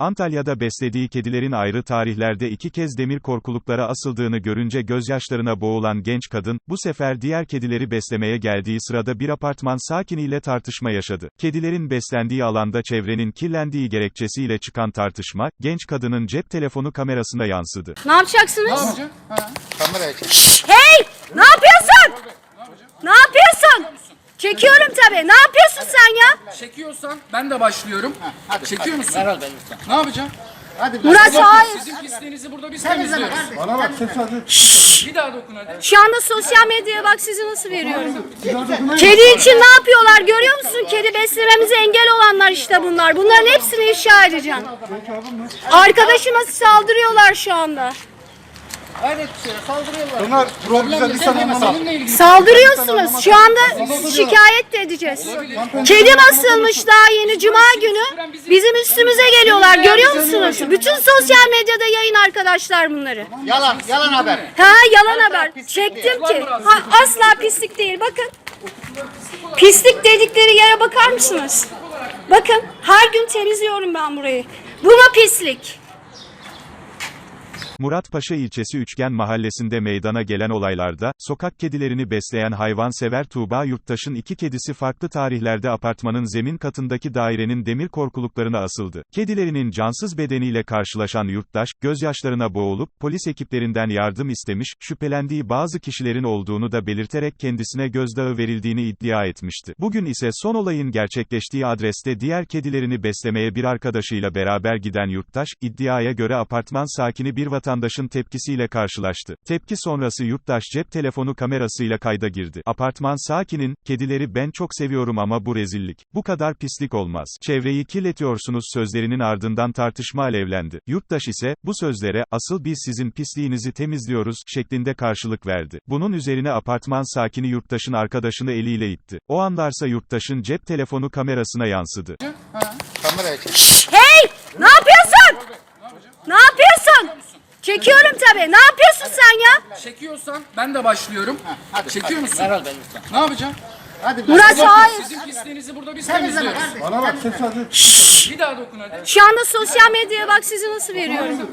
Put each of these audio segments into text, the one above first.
Antalya'da beslediği kedilerin ayrı tarihlerde iki kez demir korkuluklara asıldığını görünce gözyaşlarına boğulan genç kadın, bu sefer diğer kedileri beslemeye geldiği sırada bir apartman sakiniyle tartışma yaşadı. Kedilerin beslendiği alanda çevrenin kirlendiği gerekçesiyle çıkan tartışma, genç kadının cep telefonu kamerasına yansıdı. Ne yapacaksınız? Ne yapacağım? Ha, kameraya çek. Hey! Ne yapıyorsun? Ne yapıyorsun? Çekiyorum tabii. Ne yapıyorsun sen ya? Çekiyorsan ben de başlıyorum. hadi, Çekiyor hadi. musun? Ver lütfen. Ne yapacağım? Hadi Murat hayır. Sizin pisliğinizi burada biz temizliyoruz. Bana bak ses hadi. Bir daha dokun hadi. Şu anda sosyal medyaya bak sizi nasıl veriyorum. Kedi için ne yapıyorlar görüyor musun? Kedi beslememize engel olanlar işte bunlar. Bunların hepsini ifşa edeceğim. Arkadaşıma saldırıyorlar şu anda. Hayret bir şey saldırıyorlar. Bunlar problem. Saldırıyorsunuz. Şu anda şikayet de edeceğiz. Kedi basılmış daha yeni cuma günü. Bizim üstümüze geliyorlar. Görüyor musunuz? Bütün sosyal medyada yayın arkadaşlar bunları. Yalan, yalan haber. Ha yalan haber. Çektim ki. Ha, asla pislik değil. Bakın. Pislik dedikleri yere bakar mısınız? Bakın her gün temizliyorum ben burayı. Bu mu pislik? Muratpaşa ilçesi Üçgen mahallesinde meydana gelen olaylarda, sokak kedilerini besleyen hayvansever Tuğba Yurttaş'ın iki kedisi farklı tarihlerde apartmanın zemin katındaki dairenin demir korkuluklarına asıldı. Kedilerinin cansız bedeniyle karşılaşan Yurttaş, gözyaşlarına boğulup, polis ekiplerinden yardım istemiş, şüphelendiği bazı kişilerin olduğunu da belirterek kendisine gözdağı verildiğini iddia etmişti. Bugün ise son olayın gerçekleştiği adreste diğer kedilerini beslemeye bir arkadaşıyla beraber giden Yurttaş, iddiaya göre apartman sakini bir vatandaşın tepkisiyle karşılaştı. Tepki sonrası Yurttaş cep telefonu kamerasıyla kayda girdi. Apartman sakinin, kedileri ben çok seviyorum ama bu rezillik. Bu kadar pislik olmaz. Çevreyi kirletiyorsunuz sözlerinin ardından tartışma alevlendi. Yurttaş ise, bu sözlere, asıl biz sizin pisliğinizi temizliyoruz, şeklinde karşılık verdi. Bunun üzerine apartman sakini Yurttaş'ın arkadaşını eliyle itti. O anlarsa Yurttaş'ın cep telefonu kamerasına yansıdı. Ha, kameraya çek. Hey! Ne yapıyorsun? Ne yapıyorsun? Çekiyorum tabii. Ne yapıyorsun sen ya? Çekiyorsan ben de başlıyorum. Hadi, Çekiyor hadi. musun? Bey lütfen. Ne yapacağım? Hadi Murat hayır. Sizin pisliğinizi burada biz temizliyoruz. Bana bak ses hadi. Bir daha dokun hadi. Şu anda sosyal medyaya bak sizi nasıl veriyorum.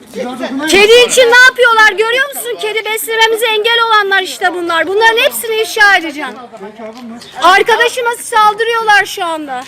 Kedi için ne yapıyorlar görüyor musun? Kedi beslememize engel olanlar işte bunlar. Bunların hepsini ifşa edeceğim. Arkadaşıma saldırıyorlar şu anda.